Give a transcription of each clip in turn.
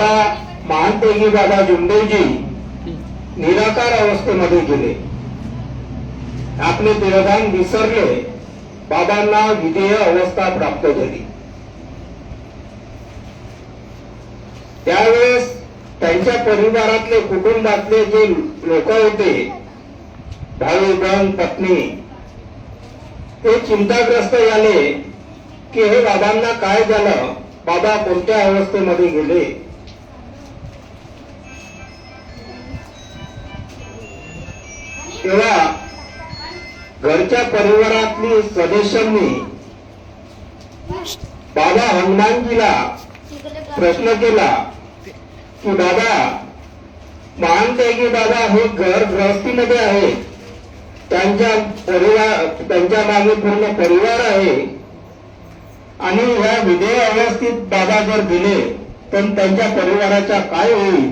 दादा महानतेगी बाबा जुंडेजी निराकार अवस्थेमध्ये गेले. आपले देहदान विसरले. बाबांना विधेय अवस्था प्राप्त झाली. त्यावेळेस त्यांच्या परिवारातले कुटुंबातले जे लोक होते भाऊ बहीण पत्नी ते चिंताग्रस्त झाले की हे बाबांना काय झालं? बाबा कोणत्या अवस्थेमध्ये गेले? तेव्हा घरच्या परिवारातली सदस्यांनी बाबा हनुमानजीला प्रश्न केला की बाबा मानते की बाबा हे घर गृहस्थीमध्ये आहे. त्यांच्या परिवार त्यांच्या मागे पूर्ण परिवार आहे. आणि ह्या विधेय अवस्थित बाबा जर दिले तर त्यांच्या परिवाराचा काय होईल?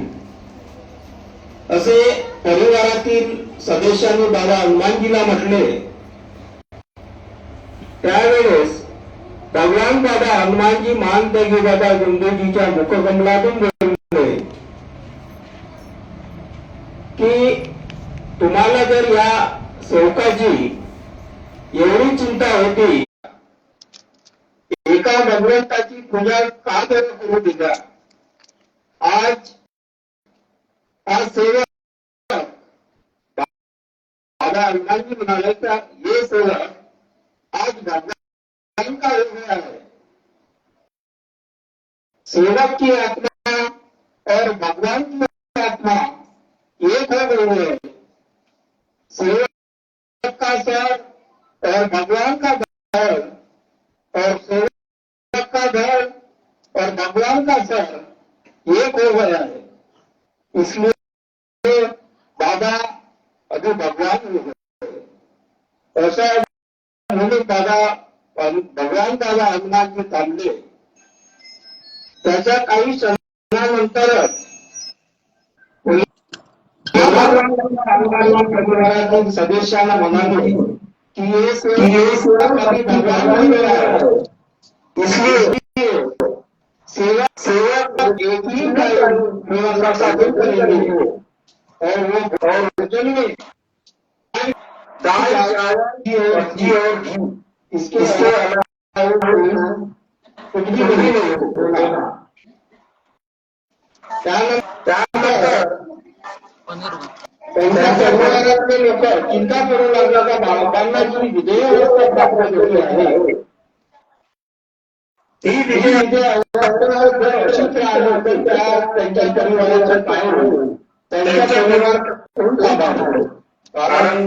असे परिवारातील सदस्यांनी बाबा हनुमानजीला म्हटले. त्यावेळेस भगवान बाबा हनुमानजी मानदेगी बाबा गुंदेजीच्या मुखकमलातून बोलले की तुम्हाला जर या सेवकाची एवढी चिंता होती एका भगवंताची पूजा का बरं करू दिला? आज आज सेवक बाबा हनुमानजी म्हणाले का ये सेवक आज भगवान का हो गया है। सेवक की आत्मा और भगवान की आत्मा एक हो गई है। सेवक का सर और भगवान का घर, और सेवक का घर और भगवान का सर एक हो गया है। इसलिए भगवान हो। गए ऐसा म्हणून बाबा भगवान बाबा हनुमानजी थांबले त्याच्या काही क्षणानंतरच परिवारातील सदस्यांना म्हणाले की ये सेवक अभी भगवान हो। गया है इसलिए सेवक सेवक एक ही व्यवस्था साधन करेंगे और वो और भोजन में दाल चावल और घी और घी इसके इसके अलावा कुछ भी नहीं होगा त्यानंतर त्यानंतर त्यांच्या परिवारातले लोक चिंता करू लागला का बाळकांना जी विधेय अवस्था प्राप्त झाली आहे ती विधेय विधेय अवस्था जर अशीच राहिली तर त्या त्यांच्या परिवाराचं काय होईल त्यांच्या परिवार कोण लाभावणार कारण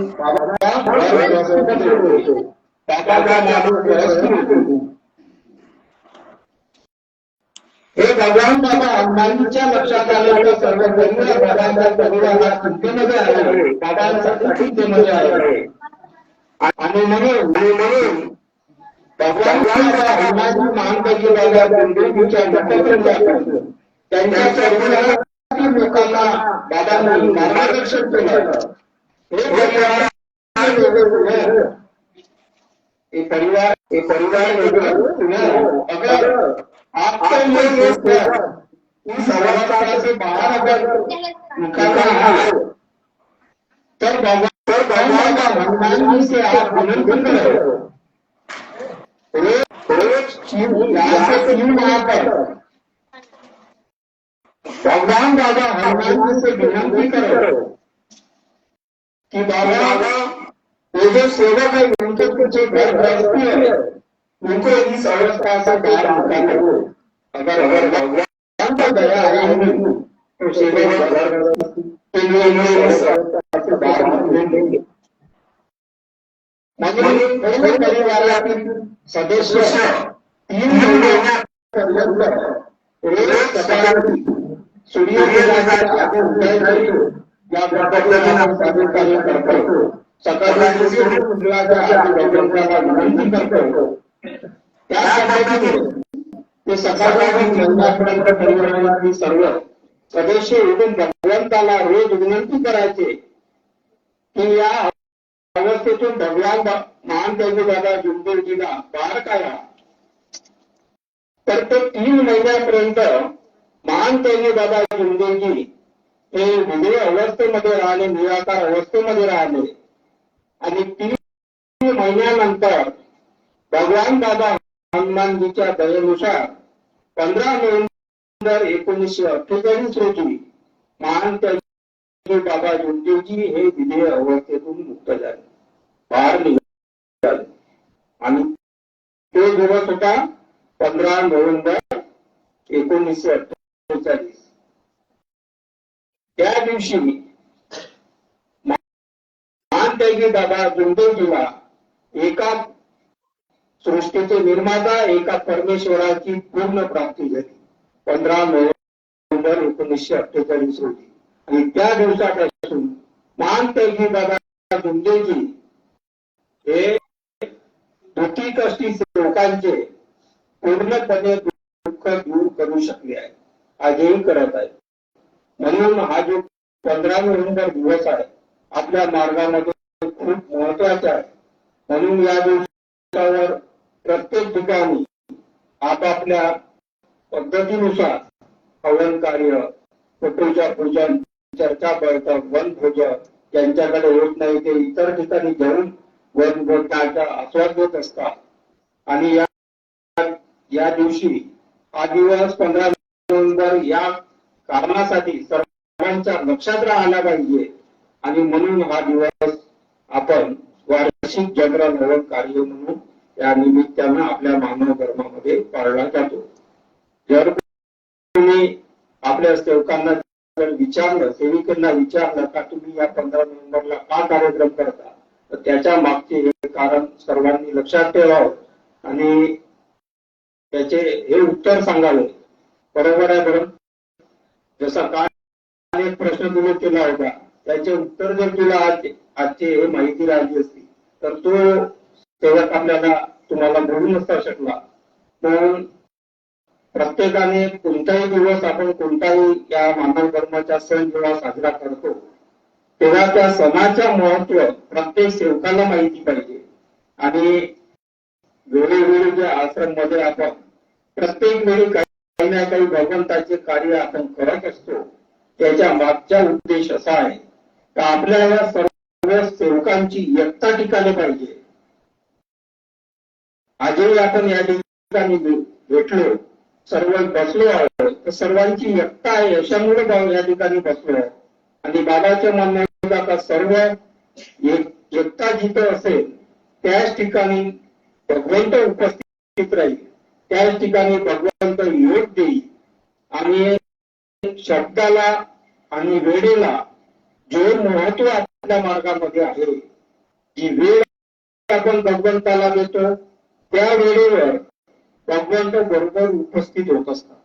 हे भगवान बाबा हनुमानजीच्या लक्षात आलं तर सर्व परिवार बाबांचा चिंतेमध्ये आहे बाबांचा चिंतेमध्ये आहे आणि म्हणून म्हणून भगवान बाबा महानपैकी बाबा त्यांच्या लोकांना बाबांनी मार्गदर्शन केलं. परिवार ये परिवार अगर आपका दोस्त इस अवस्था से बाहर अगर निकालना तर भगवान भगवान का हनुमान जी से आप विनंती करो रोज रोज यहाँ से तीन वहाँ पर भगवान बाबा हनुमान जी से विनंती करो। कि बाबा, वो जो सेवक है, उनके कुछ गृहस्थी है, उनको इस अवस्था से बाहर निकालो अगर अगर भगवान का दया है तो सेवक के लिए इस अवस्था से बाहर निकलेंगे म्हणून पूर्ण परिवारातील सदस्य तीन सकाळी सूर्योदयाच्या आधी उठायचे या पद्धतीने आपण कार्य करतो. विनंती करतो. त्या पद्धतीने ते सर्व सदस्य उठून भगवंताला रोज विनंती करायचे की या अवस्थेतून भगवान महान त्यांचे दादा जुंदेवजीला बाहेर काढा. तर ते तीन महिन्यापर्यंत महान त्यागी बाबा जुमदेवजी हे विधेय अवस्थेमध्ये राहणे निराकार अवस्थेमध्ये राहिले आणि तीन महिन्यानंतर भगवान बाबा हनुमानजीच्या दयेनुसार पंधरा नोव्हेंबर एकोणीसशे अठ्ठेचाळीस रोजी महान त्यागी बाबा जुंदेजी हे विधेय अवस्थेतून मुक्त झाले. बाहेर निघाले. आणि तो दिवस होता पंधरा नोव्हेंबर एकोणीसशे अठ्ठेचाळीस. त्या दिवशी महानत्यागी बाबा जुंदेजीला एका सृष्टीचे निर्माता एका परमेश्वराची पूर्ण प्राप्ती झाली. पंधरा नोव्हेंबर एकोणीसशे अठ्ठेचाळीस रोजी. आणि त्या दिवसापासून महानत्यागी बाबा गुंडेजी हे दुःखी कष्टी लोकांचे पूर्णपणे दुःख दूर करू शकले आहे आजही करत आहे म्हणून हा जो पंधरा नोव्हेंबर दिवस आहे आपल्या मार्गामध्ये खूप महत्त्वाचा आहे. म्हणून या दिवसावर प्रत्येक ठिकाणी आपापल्या पद्धतीनुसार हवन कार्य फोटोच्या पूजन चर्चा बैठक वन भोजन त्यांच्याकडे होत नाही ते इतर ठिकाणी घेऊन वन भोजनाचा आस्वाद घेत असतात. आणि या या दिवशी हा दिवस पंधरा नोव्हेंबर या कारणासाठी सर्वांच्या लक्षात राहायला पाहिजे. आणि म्हणून हा दिवस आपण वार्षिक जागरण कार्य म्हणून या निमित्तानं आपल्या मानव धर्मामध्ये पाळला जातो. जर तुम्ही आपल्या सेवकांना जर विचारलं सेविकांना विचारलं का तुम्ही या पंधरा नोव्हेंबरला का कार्यक्रम करता? तर त्याच्या मागचे हे कारण सर्वांनी लक्षात ठेवावं. आणि त्याचे हे उत्तर सांगावे. बरोबर आहे बरं जसा काय एक प्रश्न तुम्ही केला होता त्याचे उत्तर जर तुला आज आजचे हे माहिती राहिली असती तर तो सेवक आपल्याला तुम्हाला बोलू नसता शकला. पण प्रत्येकाने कोणताही दिवस आपण कोणताही या मानव धर्माचा सण जेव्हा साजरा करतो तेव्हा त्या सणाच्या महत्त्व प्रत्येक सेवकाला माहिती पाहिजे. आणि वेळोवेळी जे आश्रममध्ये आपण प्रत्येक वेळी काही ना काही भगवंताचे कार्य आपण करत असतो. त्याच्या मागचा उद्देश असा आहे का आपल्याला सर्व सेवकांची एकता टिकाली पाहिजे. आजही आपण या ठिकाणी भेटलो सर्व बसलो आहोत तर सर्वांची एकता आहे यशामुळे या ठिकाणी बसलो आहोत. आणि बाबाच्या म्हणणं का सर्व एकता जिथं असेल त्याच ठिकाणी भगवंत उपस्थित राहील. त्याच ठिकाणी भगवंत योग देईल. आणि शब्दाला आणि वेळेला जे महत्त्व आपल्या मार्गामध्ये आहे. जी वेळ आपण भगवंताला देतो त्या वेळेवर भगवंत बरोबर उपस्थित होत असतात.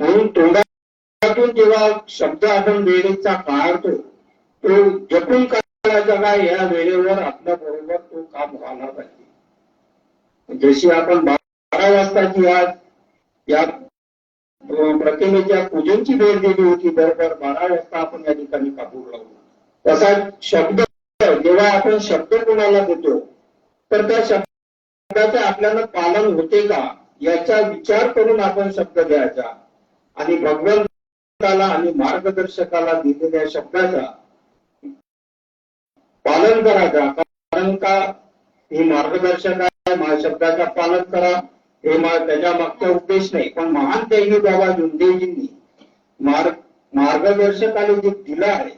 म्हणून तोंडातून जेव्हा शब्द आपण वेळेचा काढतो तो जपून काढायचा का या वेळेवर आपल्या बरोबर तो काम व्हायला पाहिजे. जशी आपण बारा वाजताची आज या प्रतिमेच्या पूजेची भेट दिली होती बरोबर बारा वाजता आपण या ठिकाणी कापूर लावू तसा शब्द जेव्हा आपण शब्द कोणाला देतो तर त्या शब्दाचं आपल्याला पालन होते का याचा विचार करून आपण शब्द द्यायचा. आणि भगवंताला आणि मार्गदर्शकाला दिलेल्या शब्दाचा पालन करायचा. कारण का ही मार्गदर्शक आहे माझ्या शब्दाचा पालन करा. हे त्याच्या मागचा उद्देश नाही पण महान त्यागी बाबा जुंदेजींनी मार्ग मार्गदर्शकाने जे दिलं आहे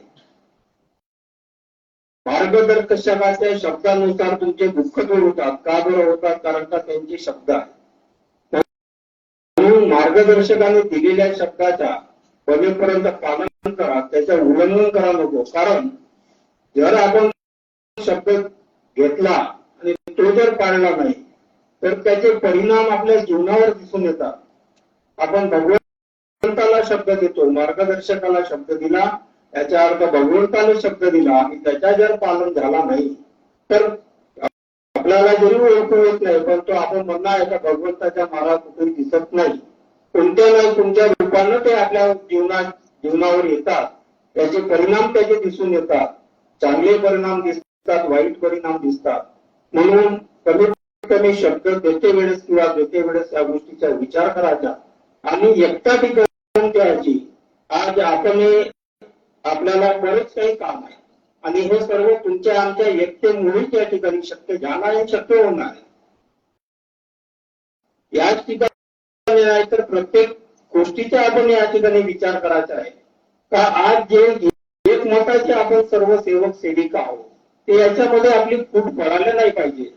मार्गदर्शकाच्या शब्दानुसार तुमचे दुःख दूर होतात का बरं होतात कारण का त्यांचे शब्द आहे म्हणून मार्गदर्शकाने दिलेल्या शब्दाचा पदेपर्यंत पालन करा त्याचं उल्लंघन करा नको कारण जर आपण शब्द घेतला आणि तो जर पाळला नाही तर त्याचे परिणाम आपल्या जीवनावर दिसून येतात. आपण भगवंताला शब्द देतो मार्गदर्शकाला शब्द दिला याचा अर्थ भगवंताने शब्द दिला आणि त्याचा जर पालन झाला नाही तर आपल्याला जरी ओळखू येत नाही पण तो आपण म्हणणार आहे का भगवंताच्या मारा कुठेही दिसत नाही. कोणत्या ना कोणत्या रूपानं ते आपल्या जीवनात जीवनावर येतात. त्याचे परिणाम त्याचे दिसून येतात. चांगले परिणाम दिसतात वाईट परिणाम दिसतात. म्हणून कमीत मी शब्द देते वेळेस किंवा देते वेळेस या गोष्टीचा विचार करायचा. आणि एकटा ठिकाण द्यायची आज आपण आपल्याला बरेच काही काम आहे. आणि हे सर्व तुमच्या आमच्या एकटेमुळेच या ठिकाणी शक्य झाला आहे शक्य होणार आहे. याच ठिकाणी नाही तर प्रत्येक गोष्टीचा आपण या ठिकाणी विचार करायचा आहे. का आज जे एक मताचे आपण सर्व सेवक सेविका आहोत ते याच्यामध्ये आपली फूट पडायला नाही पाहिजे.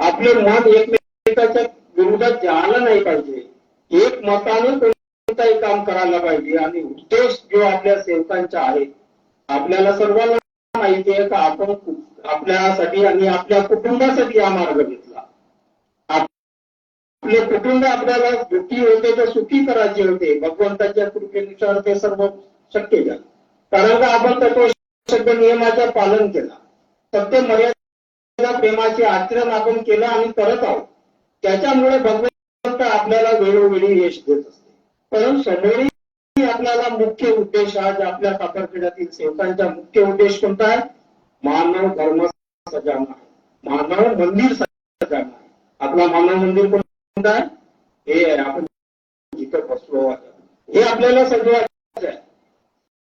आपलं मत एकमेकाच्या विरोधात जायला नाही पाहिजे. एक मताने कोणताही काम करायला पाहिजे. आणि उद्देश जो आपल्या सेवकांचा आहे आपल्याला सर्वांना माहिती आहे का आपण आपल्यासाठी आणि आपल्या कुटुंबासाठी हा मार्ग घेतला. आपले कुटुंब आपल्याला दुःखी होते तर सुखी करायचे होते. भगवंताच्या कृपेनुसार ते सर्व शक्य झालं. कारण का आपण तत्व नियमाचं पालन केला. सत्य मर्यादा प्रेमाचे आचरण आपण केलं आणि करत आहोत. त्याच्यामुळे भगवंत आपल्याला वेळोवेळी यश देत असते. परंतु समोरही आपल्याला मुख्य उद्देश आज आपल्या साखरखेड्यातील सेवकांचा मुख्य उद्देश कोणता आहे? मानव धर्म सजावणं आहे. मानव मंदिर सजावणं आहे. आपला मानव मंदिर कोणता आहे? हे आहे आपण जिथं बसलो हे आपल्याला सगळं